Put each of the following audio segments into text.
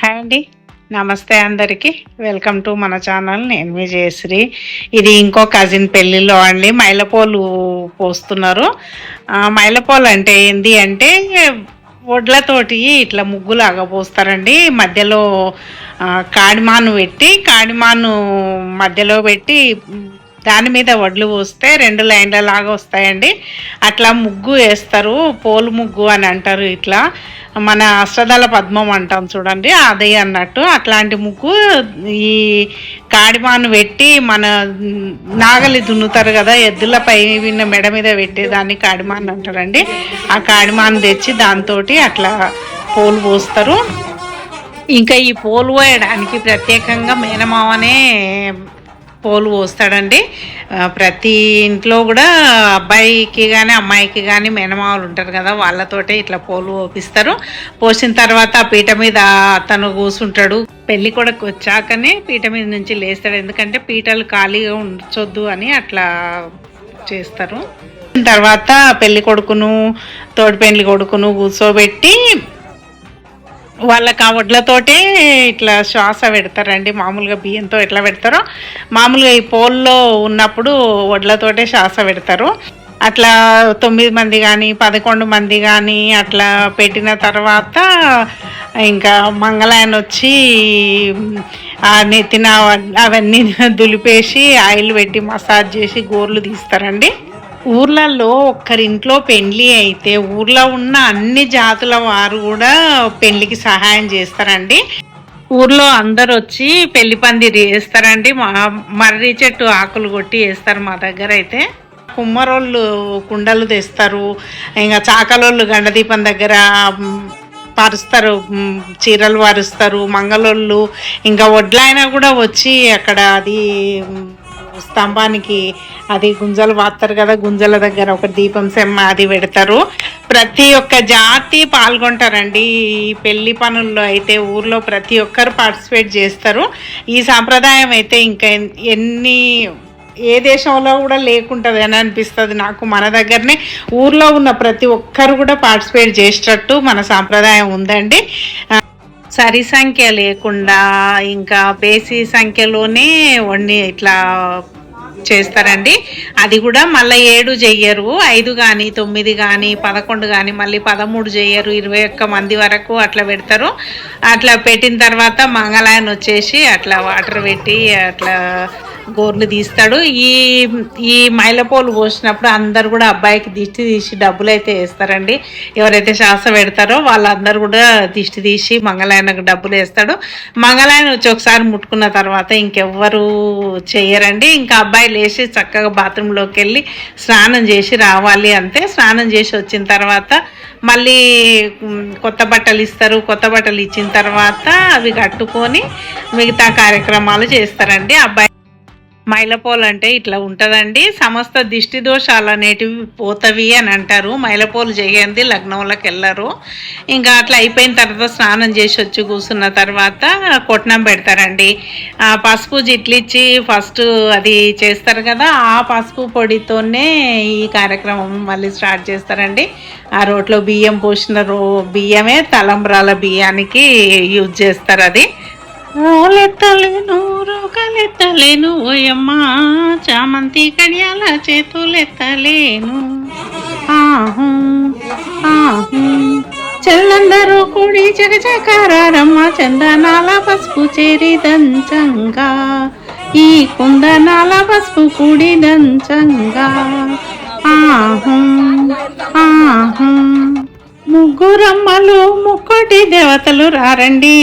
Hi అండి. నమస్తే అందరికీ. వెల్కమ్ టు మన ఛానల్. నేను మీ జయశ్రీ. ఇది ఇంకో కజిన్ పెళ్ళిలో అండి. మైలపోలు పోస్తున్నారు. మైలపోలు అంటే ఏంది అంటే వడ్లతోటి ఇట్లా ముగ్గులాగా పోస్తారండి. మధ్యలో కాడిమాను పెట్టి కాడిమాను మధ్యలో పెట్టి దాని మీద వడ్లు పోస్తే రెండు లైన్ల లాగా వస్తాయండి. అట్లా ముగ్గు వేస్తారు పోలు ముగ్గు అని అంటారు ఇట్లా. మన అష్టదళ పద్మం అంటాం చూడండి అదే అన్నట్టు. అట్లాంటి ముగ్గు ఈ కాడిమాను పెట్టి మన నాగలి దున్నుతారు కదా ఎద్దులపై విన్న మెడ మీద పెట్టేదాన్ని కాడిమాన్ అంటారండి. ఆ కాడిమాను తెచ్చి దాంతో అట్లా పోలు పోస్తారు. ఇంకా ఈ పోలు పోయడానికి ప్రత్యేకంగా మేనమావనే పోలు పోస్తాడండి. ప్రతి ఇంట్లో కూడా అబ్బాయికి కానీ అమ్మాయికి కానీ మేనమావలు ఉంటారు కదా వాళ్ళతోటే ఇట్లా పోలు పోపిస్తారు. పోసిన తర్వాత ఆ పీట మీద అతను కూసుంటాడు. పెళ్ళి కొడుకు వచ్చాకనే పీట మీద నుంచి లేస్తాడు. ఎందుకంటే పీటలు ఖాళీగా ఉంచొద్దు అని అట్లా చేస్తారు. తర్వాత పెళ్ళి కొడుకును తోడి పెళ్ళి కొడుకును కూర్చోబెట్టి వాళ్ళకి ఆ వడ్లతోటే ఇట్లా శ్వాస పెడతారండి. మామూలుగా బియ్యంతో ఎట్లా పెడతారో. మామూలుగా ఈ పోల్లో ఉన్నప్పుడు వడ్లతోటే శ్వాస పెడతారు. అట్లా తొమ్మిది మంది కానీ పదకొండు మంది కానీ అట్లా పెట్టిన తర్వాత ఇంకా మంగళాయన వచ్చి ఆ నెత్తిన అవన్నీ దులిపేసి ఆయిల్ పెట్టి మసాజ్ చేసి గోర్లు తీస్తారండి. ఊర్లలో ఒక్కరింట్లో పెండ్లి అయితే ఊర్లో ఉన్న అన్ని జాతుల వారు కూడా పెళ్ళికి సహాయం చేస్తారండి. ఊర్లో అందరు వచ్చి పెళ్ళి పందిరి వేస్తారండి. మా మర్రి చెట్టు ఆకులు కొట్టి వేస్తారు మా దగ్గర అయితే. కుమ్మరోళ్ళు కుండలు తెస్తారు. ఇంకా చాకలోళ్ళు గండదీపం దగ్గర పరుస్తారు. చీరలు పరుస్తారు మంగళోళ్ళు ఇంకా వడ్లైనా కూడా వచ్చి అక్కడ అది స్తంభానికి అది గుంజలు వాస్తారు కదా గుంజల దగ్గర ఒక దీపం సెమ్మ అది పెడతారు. ప్రతి ఒక్క జాతి పాల్గొంటారండి. ఈ పెళ్ళి పనుల్లో అయితే ఊర్లో ప్రతి ఒక్కరు పార్టిసిపేట్ చేస్తారు. ఈ సాంప్రదాయం అయితే ఇంకా ఎన్ని ఏ దేశంలో కూడా లేకుంటుంది అని అనిపిస్తుంది నాకు. మన దగ్గరనే ఊర్లో ఉన్న ప్రతి ఒక్కరు కూడా పార్టిసిపేట్ చేసేటట్టు మన సాంప్రదాయం ఉందండి. సరి సంఖ్య లేకుండా ఇంకా బేసి సంఖ్యలోనే వండి ఇట్లా చేస్తారండి. అది కూడా మళ్ళీ ఏడు చెయ్యరు ఐదు కానీ తొమ్మిది కానీ పదకొండు కానీ మళ్ళీ పదమూడు చెయ్యరు ఇరవై ఒక్క మంది వరకు అట్లా పెడతారు. అట్లా పెట్టిన తర్వాత మంగళాయన వచ్చేసి అట్లా వాటర్ పెట్టి అట్లా గోర్లు తీస్తాడు. ఈ ఈ మైలపోలు పోసినప్పుడు అందరు కూడా అబ్బాయికి దిష్టి తీసి డబ్బులు అయితే వేస్తారండి. ఎవరైతే శ్వాస పెడతారో వాళ్ళందరూ కూడా దిష్టి తీసి మంగళాయనకు డబ్బులు వేస్తాడు. మంగళాయన వచ్చి ఒకసారి ముట్టుకున్న తర్వాత ఇంకెవ్వరు చేయరండి. ఇంకా అబ్బాయి లేచి చక్కగా బాత్రూంలోకి వెళ్ళి స్నానం చేసి రావాలి అంతే. స్నానం చేసి వచ్చిన తర్వాత మళ్ళీ కొత్త బట్టలు ఇస్తారు. కొత్త బట్టలు ఇచ్చిన తర్వాత అవి కట్టుకొని మిగతా కార్యక్రమాలు చేస్తారండి. అబ్బాయి మైలపోలు అంటే ఇట్లా ఉంటుందండి. సమస్త దిష్టి దోషాలు అనేటివి పోతవి అని అంటారు. మైలపోలు చేయండి లగ్నంలోకి వెళ్ళరు. ఇంకా అట్లా అయిపోయిన తర్వాత స్నానం చేసి వచ్చి కూర్చున్న తర్వాత కొట్నం పెడతారండి. ఆ పసుపు జిట్లిచ్చి ఫస్ట్ అది చేస్తారు కదా ఆ పసుపు పొడితోనే ఈ కార్యక్రమం మళ్ళీ స్టార్ట్ చేస్తారండి. ఆ రోట్లో బియ్యం పోసిన రో బియ్యమే తలంబ్రాల బియ్యానికి యూజ్ చేస్తారు అది. రోలెత్తలేను రోగలెత్తలేను ఓయమ్మా చామంతి కడియాల చేతులెత్తలేను. ఆహు ఆహు. చెల్లందరూ కూడి జగజకారమ్మ చందనాల పసుపు చేరి దంచంగా. ఈ కుందనాల పసుపు కూడి దంచంగా. ఆహం ఆహం. ముగ్గురమ్మలు ముక్కోటి దేవతలు రారండి.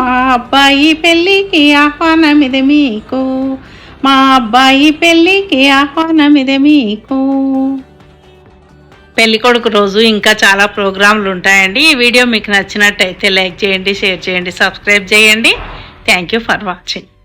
మా అబ్బాయి పెళ్ళికి ఆహ్వానం ఇది మీకు. మా అబ్బాయి పెళ్ళికి ఆహ్వానం ఇది మీకు. పెళ్ళి కొడుకు రోజు ఇంకా చాలా ప్రోగ్రాంలు ఉంటాయండి. ఈ వీడియో మీకు నచ్చినట్టయితే లైక్ చేయండి షేర్ చేయండి సబ్స్క్రైబ్ చేయండి. Thank you for watching